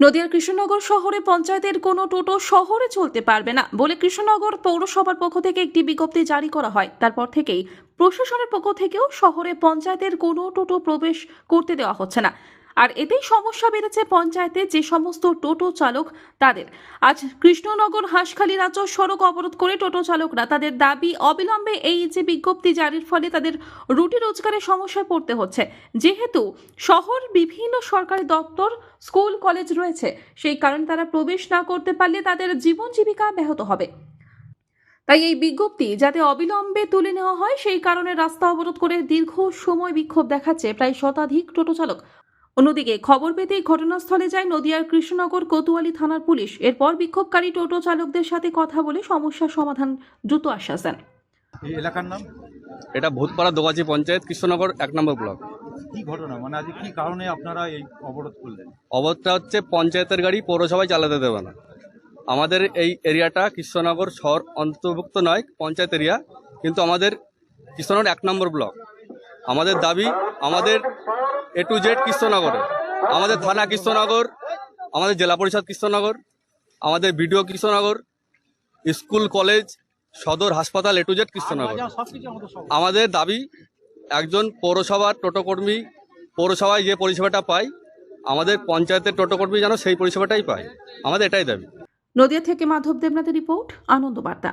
নদিয়ার কৃষ্ণনগর শহরে পঞ্চায়েতের কোনো টোটো শহরে চলতে পারবে না বলে কৃষ্ণনগর পৌরসভার পক্ষ থেকে একটি বিজ্ঞপ্তি জারি করা হয়। তারপর থেকেই প্রশাসনের পক্ষ থেকেও শহরে পঞ্চায়েতের কোনো টোটো প্রবেশ করতে দেওয়া হচ্ছে না। আর এতেই সমস্যা বেড়েছে পঞ্চায়েতে যে সমস্ত টোটো চালক তাদের। আজ কৃষ্ণনগর হাঁসখালি রাজ্য সড়ক অবরোধ করে টোটো চালকরা তাদের দাবি অবিলম্বে এই যে বিজ্ঞপ্তি জারির ফলে তাদের রুটি রোজগারের সমস্যায় পড়তে হচ্ছে। যেহেতু শহর বিভিন্ন সরকারি দপ্তর, স্কুল, কলেজ রয়েছে, সেই কারণে তারা প্রবেশ না করতে পারলে তাদের জীবন জীবিকা ব্যাহত হবে। তাই এই বিজ্ঞপ্তি যাতে অবিলম্বে তুলে নেওয়া হয়, সেই কারণে রাস্তা অবরোধ করে দীর্ঘ সময় বিক্ষোভ দেখাচ্ছে প্রায় শতাধিক টোটো চালক। অন্যদিকে খবর পেতেই ঘটনাস্থলে যায় নদিয়ার কৃষ্ণনগর কোতোয়ালি থানার পুলিশ। এরপর বিক্ষোভকারী টোটো চালকদের সাথে কথা বলে সমস্যার সমাধান দ্রুত আশ্বাস দেন। এই এলাকার নাম? এটা ভূতপাড়া দোগাছি পঞ্চায়েত কৃষ্ণনগর এক নম্বর ব্লক। কি ঘটনা? মানে আজ কি কারণে আপনারা এই অবরোধ করলেন? অবস্থা হচ্ছে পঞ্চায়েতের গাড়ি পৌরসভায় চালাতে দেবে না। আমাদের এই এরিয়াটা কৃষ্ণনগর শহর অন্তর্ভুক্ত নয় পঞ্চায়েত এরিয়া কিন্তু আমাদের কৃষ্ণনগর এক নম্বর ব্লক। আমাদের দাবি আমাদের এ টু জেড কৃষ্ণনগরে। আমাদের থানা কৃষ্ণনগর, আমাদের জেলা পরিষদ কৃষ্ণনগর, আমাদের বিডিও কৃষ্ণনগর, স্কুল, কলেজ, সদর, হাসপাতাল এ টু জেড কৃষ্ণনগর। আমাদের দাবি, একজন পৌরসভার টোটোকর্মী পৌরসভায় যে পরিষেবাটা পায়, আমাদের পঞ্চায়েতের টোটোকর্মী যেন সেই পরিষেবাটাই পায়। আমাদের এটাই দাবি। নদিয়া থেকে মাধব দেবনাথের রিপোর্ট আনন্দ বার্তা